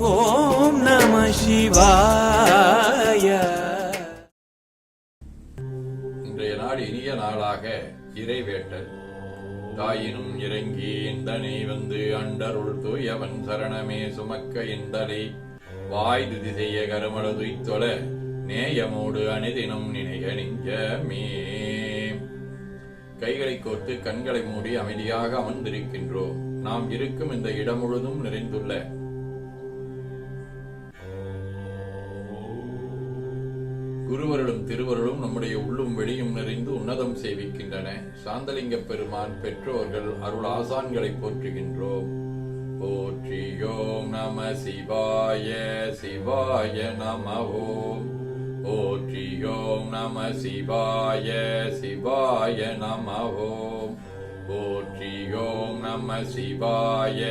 ஓம் நம சிவாய. இன்றைய நாள் இனிய நாளாக இறைவேட்டல். தாயினும் இறங்கி இந்தனை வந்து அண்டருள் தூயவன் சரணமே சுமக்க இந்தலை. வாய் திசைய செய்ய கருமளது தொல நேயமோடு அணிதினும் நினைக நெஞ்சமே கைகளை கோர்த்து கண்களை மூடி அமைதியாக அமர்ந்திருக்கின்றோம். நாம் இருக்கும் இந்த இடம் முழுதும் நிறைந்துள்ள குருவருளும் திருவருளும் நம்முடைய உள்ளும் வெளியும் நிறைந்து உன்னதம் சேவிக்கின்றன. சாந்தலிங்க பெருமான் பெற்றோர்கள் அருள் ஆசான்களை போற்றுகின்றோம். போற்றியோம் நம சிவாய சிவாய நம ஓம் போற்றியோம் நம சிவாய சிவாய நம ஓம் போற்றியோம் நம சிவாய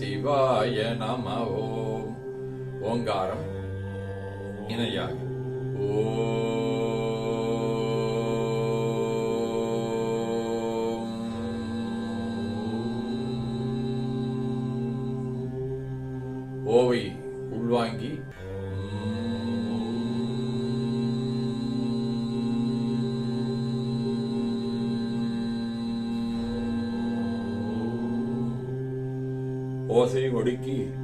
சிவாய நம ஓம் ஓங்காரம் இணையாக. ஓவை உள்வாங்கி. ஓசையை ஒடுக்கி.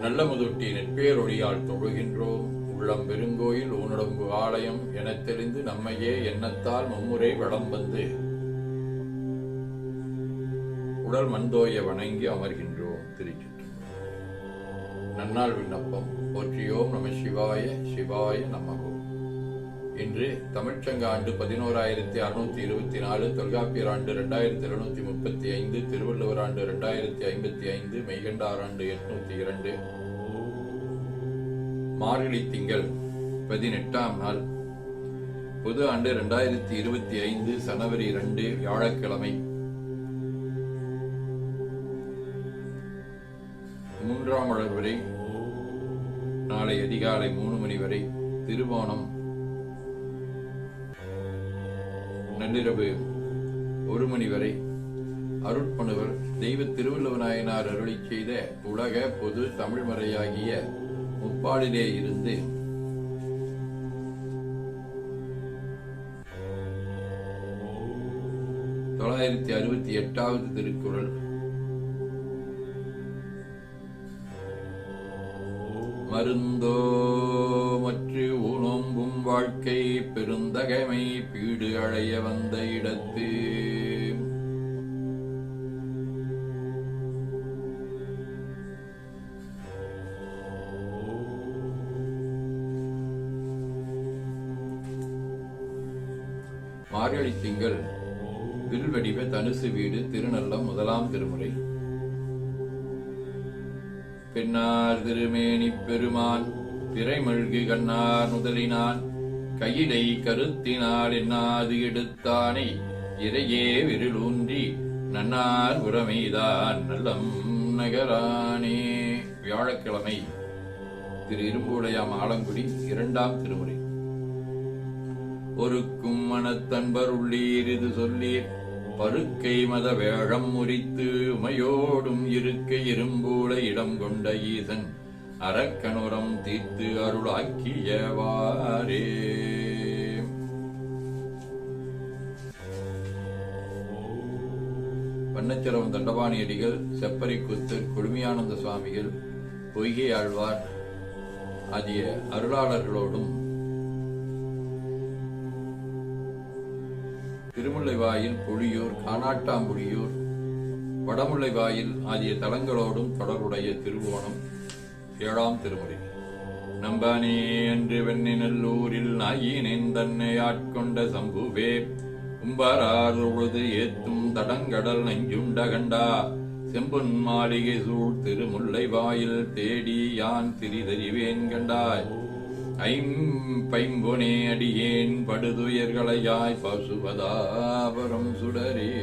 நல்ல முதுட்டி நெற்பேரொழியால் தொழுகின்றோம் உள்ளம் பெருங்கோயில் ஊனடம்பு ஆலயம் என தெரிந்து நம்மையே எண்ணத்தால் மும்முறை வளம் வந்து உடல் மந்தோய வணங்கி அமர்கின்றோம் திருச்சிற்றம்பலம். நன்னாள் விண்ணப்பம். போற்றியோம் நம சிவாய சிவாய நமகோ. இன்று தமிழ்ச்சங்க ஆண்டு பதினோராயிரத்தி அறுநூத்தி இருபத்தி நாலு தொல்காப்பியர் ஆண்டு இரண்டாயிரத்தி எழுநூத்தி முப்பத்தி ஐந்து திருவள்ளுவர் ஆண்டு இரண்டாயிரத்தி ஐம்பத்தி ஐந்து மெய்கண்டார் ஆண்டு எட்நூத்தி இரண்டு. மார்கழி திங்கள் பதினெட்டாம் நாள். பொது ஆண்டு இரண்டாயிரத்தி இருபத்தி ஐந்து சனவரி இரண்டு வியாழக்கிழமை. மூன்றாம் மலர் வரை நாளை அதிகாலை மூணு மணி வரை திருவோணம் நள்ளிரவு ஒரு மணி வரை அருட்பணுவர் தெய்வ திருவள்ளுவநாயனார் அருளி செய்த உலக பொது தமிழ் மறையாகிய முப்பாடிலே இருந்து. தொள்ளாயிரத்தி அறுபத்தி எட்டாவது திருக்குறள். மருந்தோ மற்று ஊனோ வாழ்க்கை பெருந்தகைமை பீடு அழைய வந்த இடத்து. மார்கழி திங்கள் வில்வடிவ தனுசு வீடு திருநல்லம் முதலாம் திருமுறை. பெண்ணார் திருமேனி பெருமான் பிறைமழ்கு கண்ணார் முதலினான். கையிலை கருத்தினால் என்னாது எடுத்தானே. இறையே விருளூன்றி நன்னார் உரமைதான் நல்லம் நகரானே. வியாழக்கிழமை திரு இரும்புடையாம் ஆலங்குடி இரண்டாம் திருமுறை. ஒருக்கும் மனத்தன்பர் உள்ளீர் இது சொல்லீர். பருக்கை மத வேழம் முறித்து உமையோடும் இருக்க இரும்பூல இடம் கொண்ட ஈசன். அரக்கனுரம் தீர்த்து அருளாக்கியவாரே வண்ணச்சரம் தண்டபாணியடிகள் செப்பரிக்குத்து குழுமியானந்த சுவாமிகள் பொய்கை ஆழ்வார் ஆகிய அருளாளர்களோடும் திருமுல்லைவாயில் புலியூர் கானாட்டாம்புலியூர் வடமுல்லைவாயில் ஆகிய தலங்களோடும் தொடர்புடைய திருவோணம் ஏழாம் திருமுறை. நம்பானே என்று வெண்ணினல்லூரில் நாயினேன் தன்னை ஆட்கொண்ட சம்புவே. உம்பரார் உழுது ஏத்தும் தடங்கடல் நெஞ்சுண்ட கண்டா. செம்பொன் மாளிகை சூழ் திருமுல்லை வாயில் தேடி யான் திரிதறிவேன் கண்டாய். ஐம்பொனே அடியேன் படுதுயர்களையாய் பசுவதாபரம் சுடரே.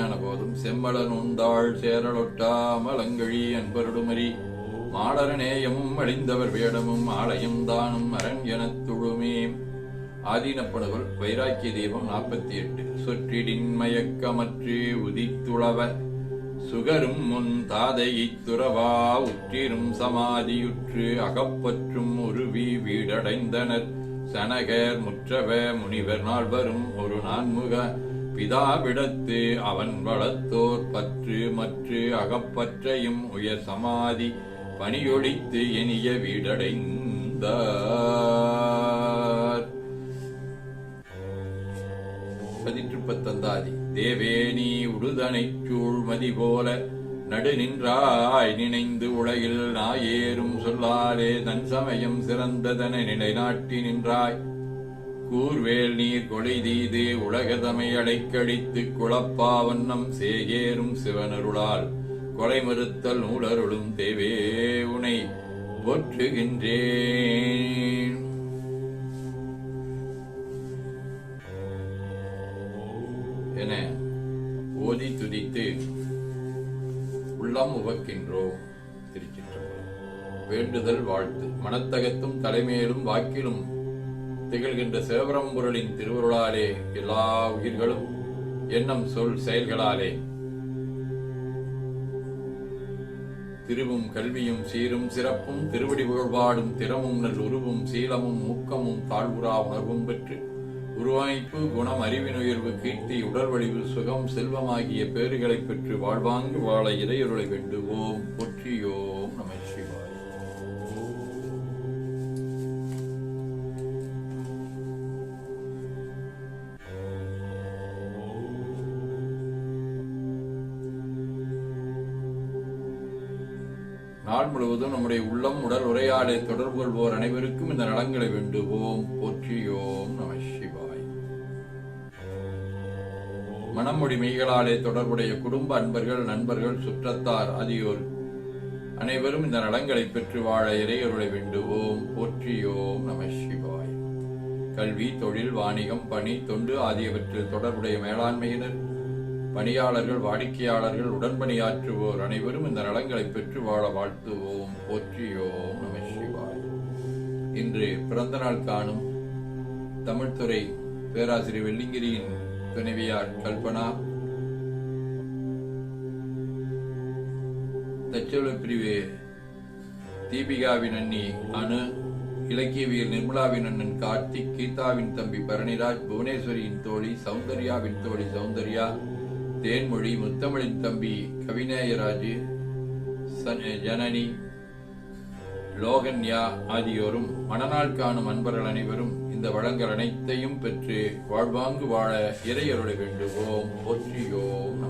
சிவஞான போதும் செம்மலன் உந்தாள் சேரலொட்டா மலங்கழி அன்பருடுமரி மாடரநேயமும் அழிந்தவர் வேடமும் ஆலயம் தானும் அரண் எனத் துழுமே. ஆதீனப்படுவல் வைராக்கிய தீபம் நாற்பத்தி எட்டு சொற்றிடின் மயக்கமற்று உதித்துளவ. சுகரும் முன் தாதையைத் துறவா உற்றிரும் சமாதியுற்று அகப்பற்றும் உருவி வீடடைந்தனர். சனகர் முற்றவ முனிவர் நால்வரும் ஒரு நான்முக. பிதாவிடத்து அவன் வளத்தோர் பற்று மற்று அகப்பற்றையும் உயர் சமாதி பணியொழித்து இனிய வீடடைந்த பதிற்றுப்பத்தந்தாதி தேவே நீ உடுதனைச் சூழ்மதி போல நடு நின்றாய் நினைந்து உலகில் நாயேறும் சொல்லாலே தன் சமயம் சிறந்ததன நிலைநாட்டி நின்றாய். கூர்வேல் நீர் கொலை தீது உலகதமை அடைக்கழித்து குழப்பா வண்ணம் சேகேறும் சிவனருளால். கொலை மறுத்தல் நூலருளும் தேவே உனை போற்றுகின்றேன். என ஓதி துதித்து உள்ளம் உவக்கின்றோம் திருச்சிற்றம்பலம். வேண்டுதல் வாழ்த்து. மனத்தகத்தும் தலைமையிலும் வாக்கிலும் திகழ்கின்ற சிவபரம்பொருளின் திருவருளாலே எல்லா உயிர்களும் எண்ணம் சொல் செயல்களாலே. திருவும் கல்வியும் சீரும் சிறப்பும் திருவடி புகழ்பாடும் திறமும் நல் உருவும் சீலமும் மூக்கமும் தாழ்வுறா உணர்வும் பெற்று உருவாய்ப்பு குணம் அறிவினுயர்வு கீர்த்தி உடல் உடல்வழிவு சுகம் செல்வமாகிய பேறுகளைப் பெற்று வாழ்வாங்கு வாழ இறையொருளை வேண்டுவோம். போற்றியோம் நமச்சிவாய் நாள் முழுவதும் நம்முடைய உள்ளம் உடல் உரையாடை தொடர்பு கொள்வோர் அனைவருக்கும் இந்த நலங்களை வேண்டுவோம். போற்றியோம் நம சிவாய். மனமொழி மெய்களாலே தொடர்புடைய குடும்ப அன்பர்கள் நண்பர்கள் சுற்றத்தார் ஆகியோர் அனைவரும் இந்த நலங்களை பெற்று வாழ இறையருளை வேண்டுவோம். போற்றியோம் நம சிவாய். கல்வி தொழில் வாணிகம் பணி தொண்டு ஆகியவற்றில் தொடர்புடைய மேலாண்மையினர் பணியாளர்கள் வாடிக்கையாளர்கள் உடன்பணியாற்றுவோர் அனைவரும் இந்த நலங்களை பெற்று வாழ வாழ்த்துவோம். போற்றியோம் நம சிவாய். இன்று பிறந்த நாள் காணும் தமிழ்துறை பேராசிரியர் வெள்ளிங்கிரியின் துணைவியார் கல்பனா. தச்சொல பிரிவு தீபிகாவின் அண்ணி அனு இலக்கியவியல் நிர்மலாவின் அண்ணன் கார்த்திக் கீதாவின் தம்பி பரணிராஜ் புவனேஸ்வரியின் தோழி சௌந்தர்யாவின் தோழி சௌந்தர்யா தேன்மொழி முத்தமிழின் தம்பி கவிநேயராஜு ச- ஜனனி லோகன்யா ஆகியோரும் மணநாள் காணும் அன்பர்கள் அனைவரும் இந்த வளங்கள் அனைத்தையும் பெற்று வாழ்வாங்கு வாழ இறையருளை வேண்டுவோம். போற்றியோம்.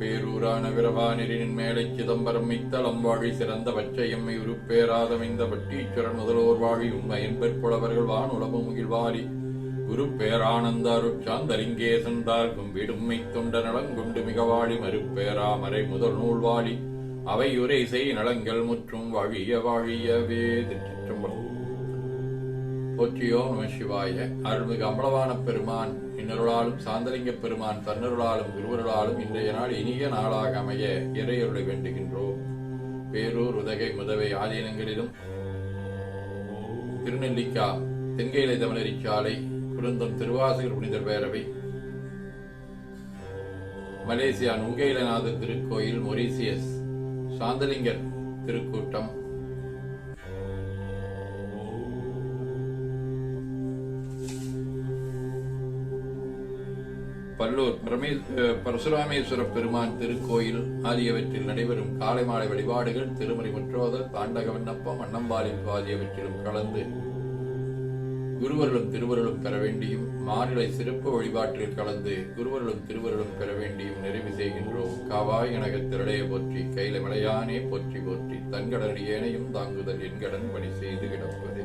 பேரூரான விரவானிரின் மேலை சிதம்பரம் மித்த வாழி சிறந்த வச்சையம்மை உருப்பேராதமைந்த வட்டீச்சுரன் முதல்வோர் வாழி உண்மையின் வான் வானுலபு முகிழ்வாரி குரு பேரானந்த அருட்சாந்தலிங்கே சென்றால் கும்பிடும்மை தொண்ட நலங்கொண்டு மிகவாழி மறுப்பேராமரை முதல் நூல் வாழி. அவை உரை செய் நலங்கள் முற்றும் வாழிய வாழியவே திருச்சிற்றம்பலம். போற்றியோ நம சிவாய. அருள்மிகு அம்பலவான பெருமான். இன்னருளாலும் சாந்தலிங்க பெருமான் தன்னருளாலும் குருவருளாலும் இன்றைய நாள் இனிய நாளாக அமைய இறையருளை வேண்டுகின்றோம். பேரூர் உதகை முதவை ஆதீனங்களிலும் திருநெல்லிக்கா தென்கையிலை தமிழரிச்சாலை குருந்தம் திருவாசகர் புனிதர் பேரவை மலேசியா நுங்கையிலநாதர் திருக்கோயில் மொரீசியஸ் சாந்தலிங்கர் திருக்கூட்டம் பல்லூர் பரமே பரசுராமேஸ்வர பெருமான் திருக்கோயில் ஆகியவற்றில் நடைபெறும் காலை மாலை வழிபாடுகள் திருமறை முற்றோதல் தாண்டக விண்ணப்பம் அன்னம்பாலிப்பு ஆகியவற்றிலும் கலந்து குருவர்களும் திருவருளும் பெற வேண்டியும் மாநில சிறப்பு வழிபாட்டில் கலந்து குருவர்களும் திருவருளும் பெற வேண்டியும் நிறைவு செய்கின்றோம். காவாய் எனக திரளைய போற்றி கையில மலையானே போற்றி போற்றி தன்கடன் ஏனையும் தாங்குதல் என்கடன் பணி செய்து கிடப்பது